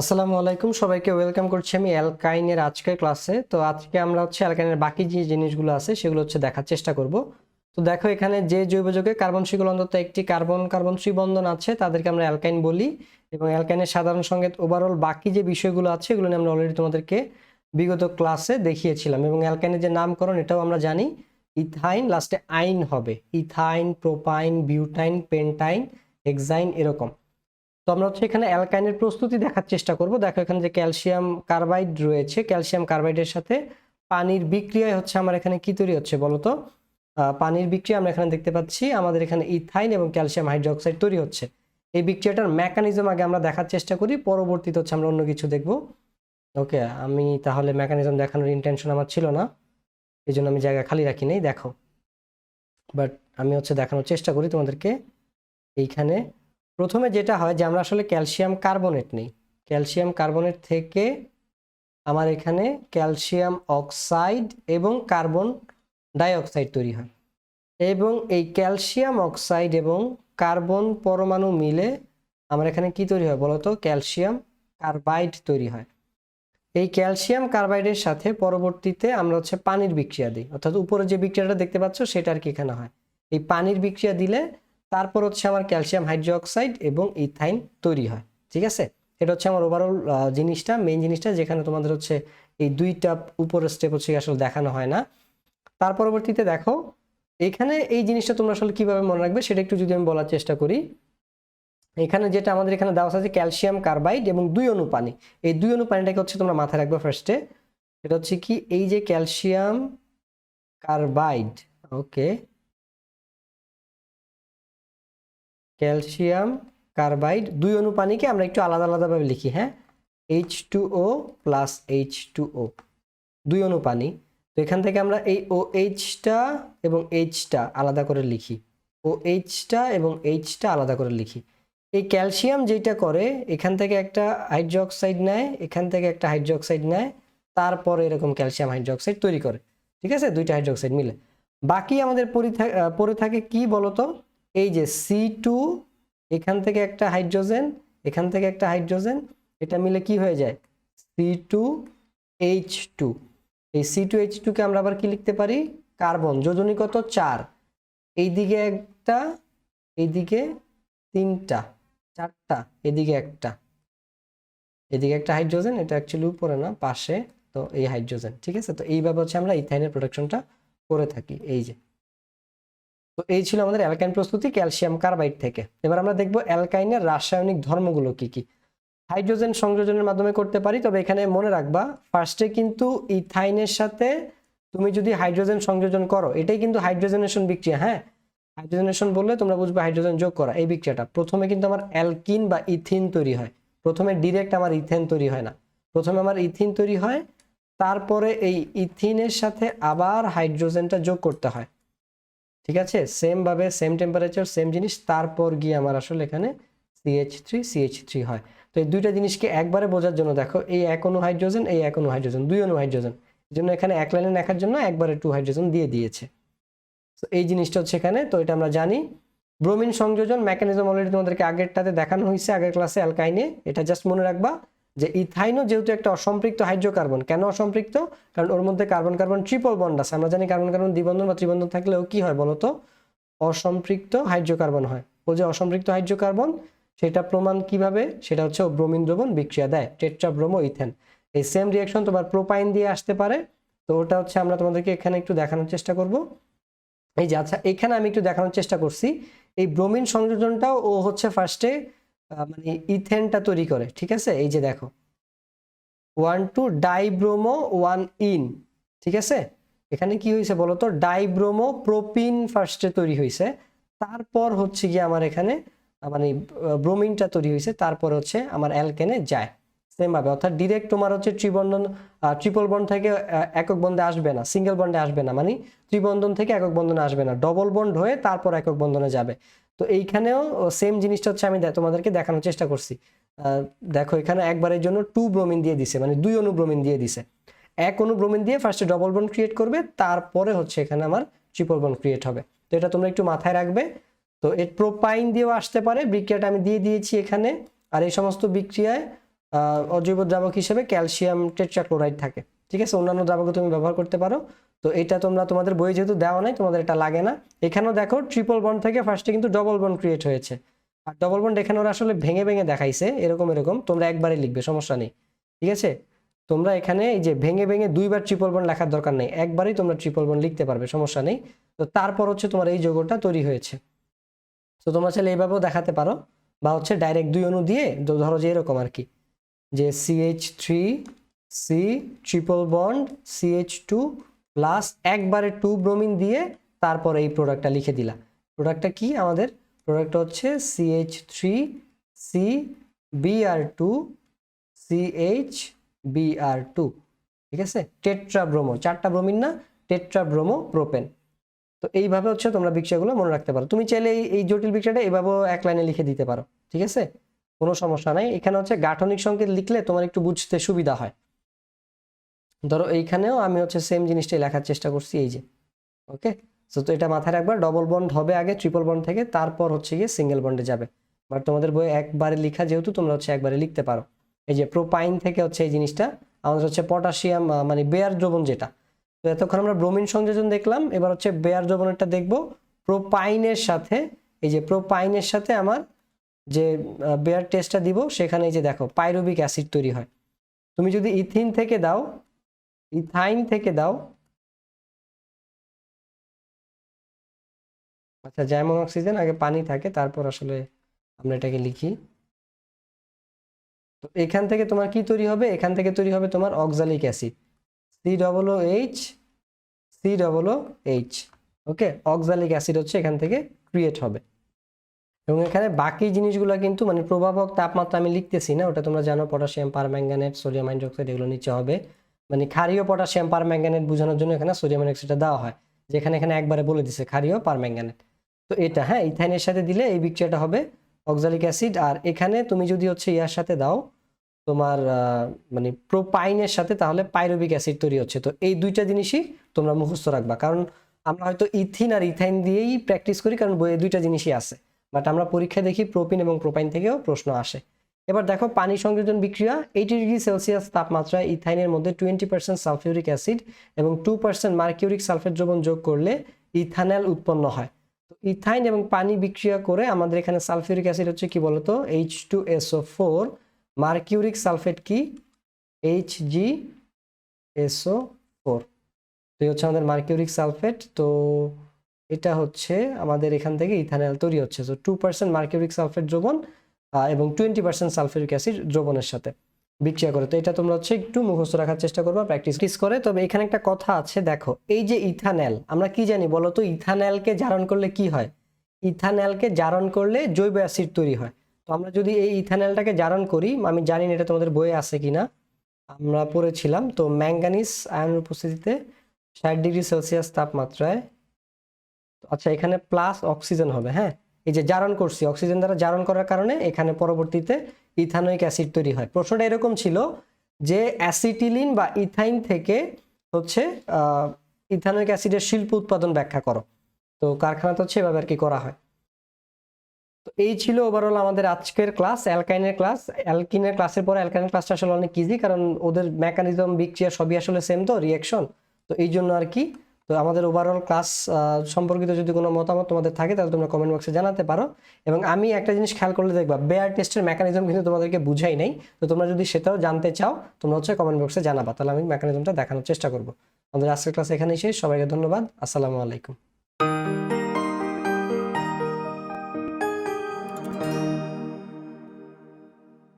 আসসালামু আলাইকুম সবাইকে, ওয়েলকাম করছি আমি অ্যালকাইনের আজকের ক্লাসে। তো আজকে আমরা হচ্ছে অ্যালকাইনের বাকি যে জিনিসগুলো আছে, সেগুলো হচ্ছে দেখার চেষ্টা করব। তো দেখো এখানে যে জৈব যৌগে কার্বন শিকল অন্তত একটি কার্বন কার্বন ত্রিবন্ধন আছে, তাদেরকে আমরা অ্যালকাইন বলি। এবং অ্যালকাইনের সাধারণ সঙ্গে ওভারঅল বাকি যে বিষয়গুলো আছে, এগুলো নিয়ে আমরা অলরেডি তোমাদেরকে বিগত ক্লাসে দেখিয়েছিলাম। এবং অ্যালকাইনের যে নামকরণ, এটাও আমরা জানি, ইথাইন লাস্টে আইন হবে। Ethyne, propyne, butyne, pentyne hexyne এরকম। তো আমরা হচ্ছে এখানে অ্যালকাইনের প্রস্তুতি দেখার চেষ্টা করব। দেখো এখানে যে ক্যালসিয়াম কার্বাইড রয়েছে, ক্যালসিয়াম কার্বাইডের সাথে পানির বিক্রিয়ায় হচ্ছে আমার এখানে কি তৈরি হচ্ছে বলতো পানির বিক্রিয়া আমরা এখানে দেখতে পাচ্ছি, আমাদের এখানে ইথাইন এবং ক্যালসিয়াম হাইড্রোক্সাইড তৈরি হচ্ছে। এই বিক্রিয়াটার মেকানিজম আগে আমরা দেখার চেষ্টা করি, পরবর্তীতে হচ্ছে আমরা অন্য কিছু দেখব। ওকে, আমি তাহলে মেকানিজম দেখানোর ইন্টেনশন আমার ছিল না এই জন্য আমি জায়গা খালি রাখি নাই, দেখো। বাট আমি হচ্ছে দেখানোর চেষ্টা করি তোমাদেরকে, এইখানে প্রথমে যেটা হয় যে আমরা আসলে ক্যালসিয়াম কার্বনেট নেই। ক্যালসিয়াম কার্বনেট থেকে আমার এখানে ক্যালসিয়াম অক্সাইড এবং কার্বন ডাইঅক্সাইড তৈরি হয়। এবং এই ক্যালসিয়াম অক্সাইড এবং কার্বন পরমাণু মিলে আমার এখানে কি তৈরি হয় বলতো? ক্যালসিয়াম কার্বাইড তৈরি হয়। এই ক্যালসিয়াম কার্বাইডের সাথে পরবর্তীতে আমরা হচ্ছে পানির বিক্রিয়া দিই। অর্থাৎ উপরে যে বিক্রিয়াটা দেখতে পাচ্ছ সেটা আর কি এখানে হয়। এই পানির বিক্রিয়া দিলে তারপর হচ্ছে আমার ক্যালসিয়াম হাইড্রোক্সাইড এবং ইথাইন তৈরি হয়, ঠিক আছে? এটা হচ্ছে আমার ওভারঅল জিনিসটা মেইন জিনিসটা, যেখানে তোমাদের হচ্ছে এই দুইটা উপরের স্টেপ হচ্ছে আসলে দেখানো হয় না। তার পরবর্তীতে দেখো, এখানে এই জিনিসটা তোমরা আসলে কীভাবে মনে রাখবে সেটা একটু যদি আমি বলার চেষ্টা করি। এখানে যেটা আমাদের এখানে দেওয়া আছে ক্যালসিয়াম কার্বাইড এবং দুই অণু পানি। এই দুই অণু পানিটাকে হচ্ছে তোমরা মাথায় রাখবে ফার্স্টে সেটা হচ্ছে কি? এই যে calcium carbide okay calcium carbide দুই অণু পানিকে আমরা একটু আলাদা আলাদাভাবে লিখি হ্যাঁ? H two O plus H two O দুই অণু পানি তো এখান থেকে আমরা এই ও এইচটা এবং এইচটা আলাদা করে লিখি। ও এইচটা এবং এইচটা আলাদা করে লিখি। এই ক্যালসিয়াম যেটা করে, এখান থেকে একটা হাইড্রোক্সাইড নেয়, এখান থেকে একটা হাইড্রোক্সাইড নেয়, তারপরে এরকম ক্যালসিয়াম হাইড্রোক্সাইড তৈরি করে। ঠিক আছে? দুইটা হাইড্রোক্সাইড মিলে। বাকি আমাদের পরি থাকে কি বলতো? এই যে সি টু এখান থেকে একটা হাইড্রোজেন, এখান থেকে একটা হাইড্রোজেন, এটা মিলে কি হয়ে যায়? সি টু এইচ টু এই সি টু এইচ টুকে আমরা আবার কি লিখতে পারি? কার্বন যোজনী কত চার। এইদিকে একটা, এইদিকে তিনটা, চারটা, এদিকে একটা। এদিকে একটা হাইড্রোজেন, এটা অ্যাকচুয়ালি উপরে না, পাশে, তো এই হাইড্রোজেন, ঠিক আছে? তো এইভাবে হচ্ছে আমরা ইথাইনের প্রোডাকশনটা করে থাকি, এই যে। তো এই ছিল আমাদের অ্যালকাইন প্রস্তুতি ক্যালসিয়াম কার্বাইড থেকে। এবার আমরা দেখব অ্যালকাইনের রাসায়নিক ধর্মগুলো কি কি। হাইড্রোজেন সংযোজনের মাধ্যমে করতে পারি, তবে এখানে মনে রাখবা ফার্স্টে কিন্তু ইথাইনের সাথে তুমি যদি হাইড্রোজেন সংযোজন করো, এটাই কিন্তু হাইড্রোজেনেশন বিক্রিয়া হ্যাঁ? হাইড্রোজেনেশন বললে তোমরা বুঝবে হাইড্রোজেন যোগ করা, এই বিক্রিয়াটা। প্রথমে কিন্তু আমার অ্যালকিন বা ইথিন তৈরি হয়। প্রথমে ডিরেক্ট আমার ইথেন তৈরি হয় না। প্রথমে আমার ইথিন তৈরি হয়, তারপরে এই ইথিনের সাথে আবার হাইড্রোজেনটা যোগ করতে হয়। ঠিক আছে? সেম ভাবে সেম টেম্পারেচার সেম জিনিস। তারপর গিয়ে আমার আসলে এখানে সিএইচ থ্রি সিএইচ থ্রি হয়। তো এই দুইটা জিনিসকে একবারে বোঝার জন্য দেখো, এই এক অণু হাইড্রোজেন এই এক অণু হাইড্রোজেন দুই অণু হাইড্রোজেন এই জন্য এখানে এক লাইনে লেখার জন্য একবারে টু হাইড্রোজেন দিয়ে দিয়েছে। তো এই জিনিসটা হচ্ছে এখানে। তো এটা আমরা জানি ব্রোমিন সংযোজন মেকানিজম অলরেডি তোমাদেরকে আগেরটাতে দেখানো হয়েছে আগের ক্লাসে অ্যালকাইনে এটা জাস্ট মনে রাখবা যে ইথাইনও যেহেতু একটা অসম্পৃক্ত হাইড্রোকার্বন, কেন অসম্পৃক্ত? কারণ ওর মধ্যে কার্বন কার্বন ট্রিপল বন্ড আছে। আমরা জানি কার্বন কার্বন দ্বিবন্ধন বা ত্রিবন্ধন থাকলেও কি হয় বলতো অসম্পৃক্ত হাইড্রোকার্বন হয়। ও যে অসম্পৃক্ত হাইড্রোকার্বন, সেটা প্রমাণ কীভাবে? সেটা হচ্ছে ব্রোমিন দ্রবণ বিক্রিয়া দেয় টেট্রা ব্রোমো ইথেন এই সেম রিয়াকশন তোমার প্রোপাইন দিয়ে আসতে পারে। তো ওটা হচ্ছে আমরা তোমাদেরকে এখানে একটু দেখানোর চেষ্টা করব। এই যে আচ্ছা এখানে আমি একটু দেখানোর চেষ্টা করছি। এই ব্রোমিন সংযোজনটাও ও হচ্ছে ফার্স্টে মানে ইথেনটা তৈরি করে, ঠিক আছে? এই যে দেখো। One two dibromo one in ঠিক আছে? এখানে কি হয়েছে বলতো? ডাইব্রোমো প্রোপিন ফার্স্টে তৈরি হয়েছে। তারপর হচ্ছে গিয়ে আমার এখানে মানে ব্রোমিনটা তৈরি হয়েছে। তারপর হচ্ছে আমার অ্যালকেনে যায়। সেম ভাবে, অর্থাৎ ডিরেক্ট তোমার হচ্ছে ত্রিবন্ধন ট্রিপল বন্ড থেকে একক বন্ধে আসবে না সিঙ্গেল বন্ডে আসবে না। মানে ত্রিবন্ধন থেকে একক বন্ধনে আসবে না। ডবল বন্ড হয়ে তারপর একক বন্ধনে যাবে। তো এইখানেও সেম জিনিসটা হচ্ছে আমি তোমাদেরকে দেখানোর চেষ্টা করছি। দেখো এখানে একবারের জন্য টু ব্রোমিন দিয়ে দিছে মানে দুই অনু ব্রোমিন দিয়ে দিছে। এক অনু ব্রোমিন দিয়ে ফার্স্টে ডবল বন্ড ক্রিয়েট করবে, তারপরে হচ্ছে এখানে আমার ট্রিপল বন্ড ক্রিয়েট হবে। তো এটা তোমরা একটু মাথায় রাখবে। তো এর প্রোপাইন দিয়েও আসতে পারে, বিক্রিয়াটা আমি দিয়ে দিয়েছি এখানে। আর এই সমস্ত বিক্রিয়ায় অজৈব দ্রাবক হিসেবে ক্যালসিয়াম টেট্রাক্লোরাইড থাকে। ঠিক আছে? অন্যান্য দ্রাবকও তুমি ব্যবহার করতে পারো। তো এটা তোমরা তোমাদের বই যেহেতু দেওয়া নাই, তোমাদের এটা লাগে না। এখানেও দেখো ট্রিপল বন্ড থেকে ফার্স্টে কিন্তু ডবল বন্ড ক্রিয়েট হয়েছে। আর ডবল বন্ড এখানে ওরা আসলে ভেঙে ভেঙে দেখাইছে, এরকম এরকম। তোমরা একবারে লিখবে, সমস্যা নেই। ঠিক আছে? তোমরা এখানে এই যে ভেঙে ভেঙে দুইবার ট্রিপল বন্ড লেখার দরকার নেই, একবারই তোমরা ট্রিপল বন্ড লিখতে পারবে, সমস্যা নেই। তো তারপর হচ্ছে তোমার এই যৌগটা তৈরি হয়েছে। তো তোমরা চাইলে এইভাবেও দেখাতে পারো, বা হচ্ছে ডাইরেক্ট দুই অণু দিয়ে ধরো যে এরকম আর কি। যে CH three C triple bond CH two plus একবারে টু ব্রোমিন দিয়ে তারপর এই প্রোডাক্টটা লিখে দিলাম প্রোডাক্টটা কি? আমাদের প্রোডাক্টটা হচ্ছে CH three C BR two CH BR two ঠিক আছে? টেট্রা ব্রোমো চারটা ব্রোমিন না টেট্রা ব্রোমো প্রোপেন তো এইভাবে হচ্ছে তোমরা বিক্রিয়াগুলো মনে রাখতে পারো। তুমি চাইলে এই জটিল বিক্রিয়াটা এভাবেও এক লাইনে লিখে দিতে পারো, ঠিক আছে? কোনো সমস্যা নাই। এখানে হচ্ছে গাঠনিক সংকেত লিখলে তোমার একটু বুঝতে সুবিধা হয়। ধরো এইখানেও আমি হচ্ছে সেম জিনিসটাই লেখার চেষ্টা করছি, এই যে। ওকে সো তো এটা মাথায় রাখবা ডবল বন্ড হবে আগে ট্রিপল বন্ড থেকে, তারপর হচ্ছে গিয়ে সিঙ্গেল বন্ডে যাবে। বাট তোমাদের বইয়ে একবারে লেখা যেহেতু, তোমরা হচ্ছে একবারে লিখতে পারো। এই যে প্রোপাইন থেকে হচ্ছে এই জিনিসটা, আমাদের হচ্ছে পটাশিয়াম মানে বেয়ার দ্রবণ যেটা। তো এতক্ষণ আমরা ব্রোমিন সংযোজন দেখলাম, এবার হচ্ছে বেয়ার দ্রবণেরটা দেখব। প্রোপাইনের সাথে, এই যে প্রোপাইনের সাথে আমার যে বেয়ার টেস্টটা দিব, সেখানে এই যে দেখো পাইরুবিক অ্যাসিড তৈরি হয়। তুমি যদি ইথিন থেকে দাও ইথাইন থেকে দাও। আচ্ছা জাইমন অক্সিজেন আগে পানি থাকে, তারপর আসলে আমরা এটাকে লিখি। তো এখান থেকে তোমার কি তৈরি হবে? এখান থেকে তৈরি হবে তোমার oxalic acid C double H C double H okay oxalic acid হচ্ছে এখান থেকে ক্রিয়েট হবে। এবং এখানে বাকি জিনিসগুলো কিন্তু মানে প্রভাবক তাপমাত্রা আমি লিখতেছি না, ওটা তোমরা জানো, পটাশিয়াম, পারম্যাঙ্গানেট, সোডিয়াম হাইড্রোক্সাইড, এগুলো নিচে হবে। মানে ক্ষারীয় পটাশিয়াম পারম্যাঙ্গানেট বোঝানোর জন্য এখানে সোডিয়াম হাইড্রোক্সাইডটা দেওয়া হয়, যেখানে এখানে একবারে বলে দিছে ক্ষারীয় পারম্যাঙ্গানেট। তো এটা হ্যাঁ ইথাইনের সাথে দিলে এই বিক্রিয়াটা হবে অক্সালিক অ্যাসিড। আর এখানে তুমি যদি হচ্ছে ইয়ার সাথে দাও, তোমার মানে প্রোপাইনের সাথে, তাহলে পাইরুবিক অ্যাসিড তৈরি হচ্ছে। তো এই দুইটা জিনিসই তোমরা মুখস্থ রাখবা। কারণ আমরা হয়তো ইথিন আর ইথাইন দিয়েই প্র্যাকটিস করি, কারণ বইয়ে দুইটা জিনিসই আছে। বাট আমরা পরীক্ষায় দেখি প্রোপিন এবং প্রোপাইন থেকেও প্রশ্ন আসে। এবার দেখো পানি সংযোজন বিক্রিয়া এইটি ডিগ্রি সেলসিয়াস তাপমাত্রায় ইথাইনের মধ্যে টোয়েন্টি পার্সেন্ট সালফিউরিক অ্যাসিড এবং টু পার্সেন্ট মার্কিউরিক সালফেট দ্রবণ যোগ করলে ইথানল উৎপন্ন হয়। তো ইথাইন এবং পানি বিক্রিয়া করে আমাদের এখানে সালফিউরিক অ্যাসিড হচ্ছে কি বলতো? H two SO four mercuric sulphate কি? এইচ জি এসও ফোর তো এই হচ্ছে আমাদের মার্কিউরিক সালফেট। তো এটা হচ্ছে আমাদের এখান থেকে ইথানল তৈরি হচ্ছে। তো টু পার্সেন্ট মার্কিউরিক সালফেট দ্রবণ এবং টোয়েন্টি পার্সেন্ট সালফিউরিক অ্যাসিড দ্রবণের সাথে বিক্রিয়া করে। তো এটা তোমরা হচ্ছে একটু মুখস্থ রাখার চেষ্টা করবা প্র্যাকটিস করে। তবে এখানে একটা কথা আছে, দেখো, এই যে ইথানল আমরা কি জানি বলো তো ইথানলকে জারণ করলে কি হয়? ইথানলকে জারণ করলে জৈব অ্যাসিড তৈরি হয়। তো আমরা যদি এই ইথানলটাকে জারণ করি, আমি জানি না এটা তোমাদের বইয়ে আছে কিনা, আমরা পড়েছিলাম, তো ম্যাঙ্গানিজ আয়নের উপস্থিতিতে ষাট ডিগ্রি সেলসিয়াস তাপমাত্রায় আচ্ছা এখানে প্লাস অক্সিজেন হবে হ্যাঁ? এই যে জারণ করছি, অক্সিজেন দ্বারা জারণ করার কারণে এখানে পরবর্তীতে ইথানোইক অ্যাসিড তৈরি হয়। প্রশ্নটা এরকম ছিল যে অ্যাসিটিলিন বা ইথাইন থেকে হচ্ছে ইথানোইক অ্যাসিডের শিল্প উৎপাদন ব্যাখ্যা করো। তো কারখানাতে হচ্ছে এভাবে আর কি করা হয়। তো এই ছিল ওভারঅল আমাদের আজকের ক্লাস অ্যালকাইনের ক্লাস অ্যালকিনের ক্লাসের পরে অ্যালকাইনের ক্লাসটা আসলে অনেক ইজি কারণ ওদের মেকানিজম বিক্রিয়া সবই আসলে সেম তো রিয়াকশন তো এই জন্য আর কি তো আমাদের ওভারঅল ক্লাস সম্পর্কিত যদি কোনো মতামত তোমাদের থাকে, তাহলে তোমরা কমেন্ট বক্সে জানাতে পারো। এবং আমি একটা জিনিস খেয়াল করলে দেখবা বেয়ার টেস্টের মেকানিজম কিন্তু তোমাদেরকে বুঝাই নাই। তো তোমরা যদি সেটাও জানতে চাও, তোমরা হচ্ছে কমেন্ট বক্সে জানাবা। তাহলে আমি মেকানিজমটা দেখানোর চেষ্টা করব। আমাদের আজকের ক্লাস এখানেই শেষ। সবাইকে ধন্যবাদ। আসসালামু আলাইকুম।